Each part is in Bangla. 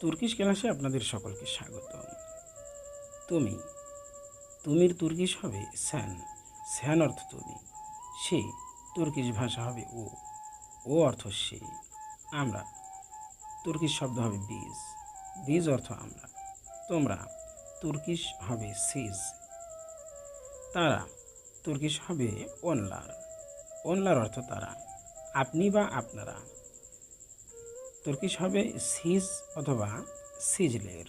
তুর্কিশ ক্লাসে আপনাদের সকলকে স্বাগত তুমি, তুমির তুর্কিশ হবে স্যান। স্যান অর্থ তুমি, সে তুর্কিশ ভাষা হবে ও। ও অর্থ সে, আমরা। তুর্কিশ শব্দ হবে বীজ বীজ অর্থ আমরা। তোমরা, তুর্কিশ হবে সিজ। তারা, তুর্কিশ হবে অনলার অনলার অর্থ তারা। আপনি বা আপনারা। তুর্কিশ হবে সিজ অথবা সিজলের।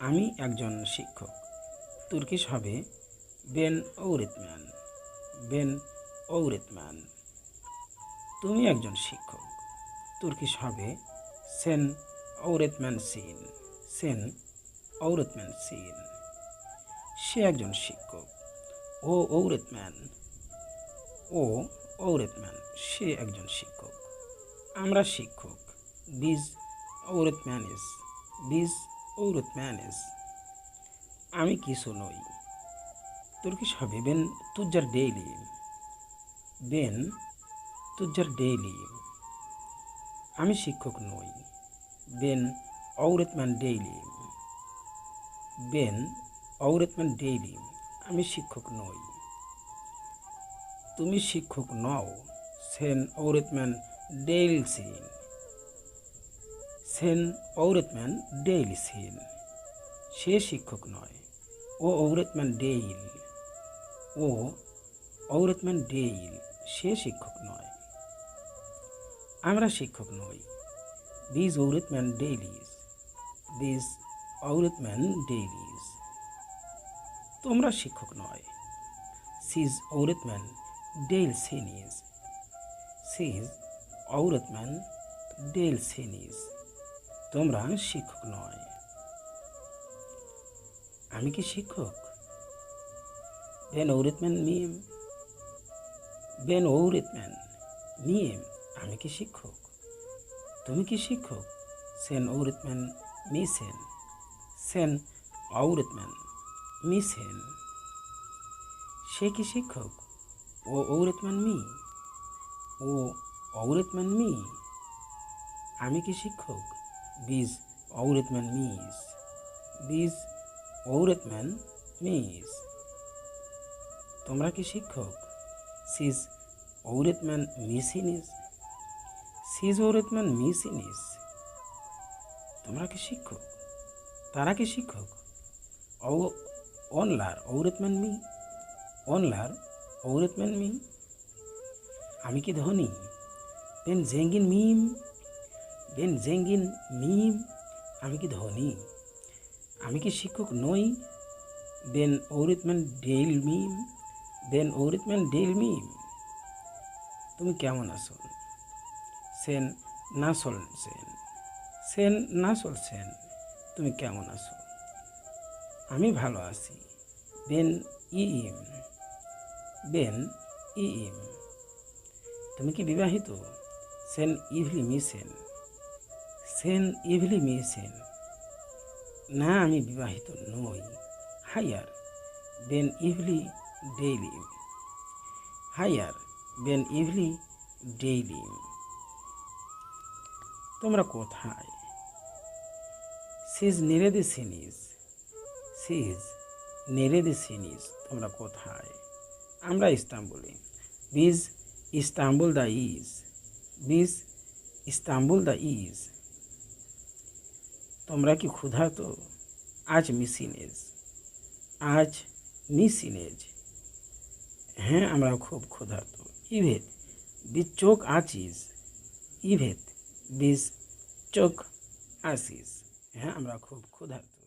আমি একজন শিক্ষক। তুর্কিশ হবে বেন ঔরিতম্যান বেন ঔরিতম্যান তুমি একজন শিক্ষক। তুর্কিশ হবে সেন ঔরেতম্যান সিন। সেন ঔরেতম্যান সিন। সে একজন শিক্ষক। ও ঔরেতম্যান ও ঔরেতম্যান সে একজন শিক্ষক। আমরা শিক্ষক বিজ ঔরতম্যানিস বিজ ঔরতম্যানিস আমি কিছু নই। তুর্কিশ হবে বেন তুজ্জার ডেইলি বেন তুজ্জার ডেইলি আমি শিক্ষক নই। বেন ঔরতম্যান ডেইলি বেন ঔরতম্যান ডেইলি আমি শিক্ষক নই। তুমি শিক্ষক নও সেন ঔরতম্যান ডেইল সিন। সেন ঔরতম্যান ডেইল সিন। সে শিক্ষক নয়, ও ঔরতম্যান ডেইল। ও ঔরতম্যান ডেইল, সে শিক্ষক নয়। আমরা শিক্ষক নই। দিজ ঔরতম্যান ডেইলিজ দিজ ঔরতম্যান ডেইলিজ তোমরা শিক্ষক নয়। সিজ ঔরতম্যান ডেইল সিনিজ সিজ ঔরতম্যান ডেইল সিনিজ তোমরা শিক্ষক নয় আমি কি শিক্ষক বেন ঔরতম্যান মিম বেন ঔরতম্যান মিম আমি কি শিক্ষক তুমি কি শিক্ষক সেন ঔরতম্যান মি সেন সেন ঔরতম্যান মি সেন সে কি শিক্ষক ও ঔরতম্যান মি ও ঔরতম্যান মি। আমি কি শিক্ষক? বীজ ঔরতম্যান মিস বীজ ঔরতম্যান মিস তোমরা কি শিক্ষক? সিজ ঔরতম্যান মিসিনিস সিজ ঔরতম্যান মিসিনিস তোমরা কি শিক্ষক? তারা কি শিক্ষক? অনলার ঔরতম্যান মি। অনলার ঔরতম্যান মি। আমি কি ধনী? বেন জেঙ্গিন মিম বেন জেঙ্গিন মিম আমি কি ধনী? আমি কি শিক্ষক নই? বেন ঔরিতম্যান ডেইল মিম বেন ঔরিতম্যান ডেইল মিম তুমি কেমন আছো? সেন নাসল সেন সেন নাসল সেন তুমি কেমন আছো? আমি ভালো আছি। বেন ইম বেন ইম তুমি কি বিবাহিত? সেন ইভলি মিসেন সেন। ইভলি মিসেন না আমি বিবাহিত নই। হায়ার, বেন ইভলি ডেইলি। হায়ার, বেন ইভলি ডেইলি। তোমরা কোথায়? সিজ নেরেদে সিনিস সিজ নেরেদে সিনিস তোমরা কোথায়? আমরা ইস্তাম্বুলে। বিজ Istanbul the is. বিজ ইস্তাম্বুল দ্য ইজ তোমরা কি ক্ষুধার্ত আজ মিসিনেজ আজ মিসিনেজ হ্যাঁ আমরা খুব ক্ষুধার্ত ইভেদ বিজ চোখ আছিস ইভেদ বিজ চোখ আসিস হ্যাঁ আমরা খুব ক্ষুধার্ত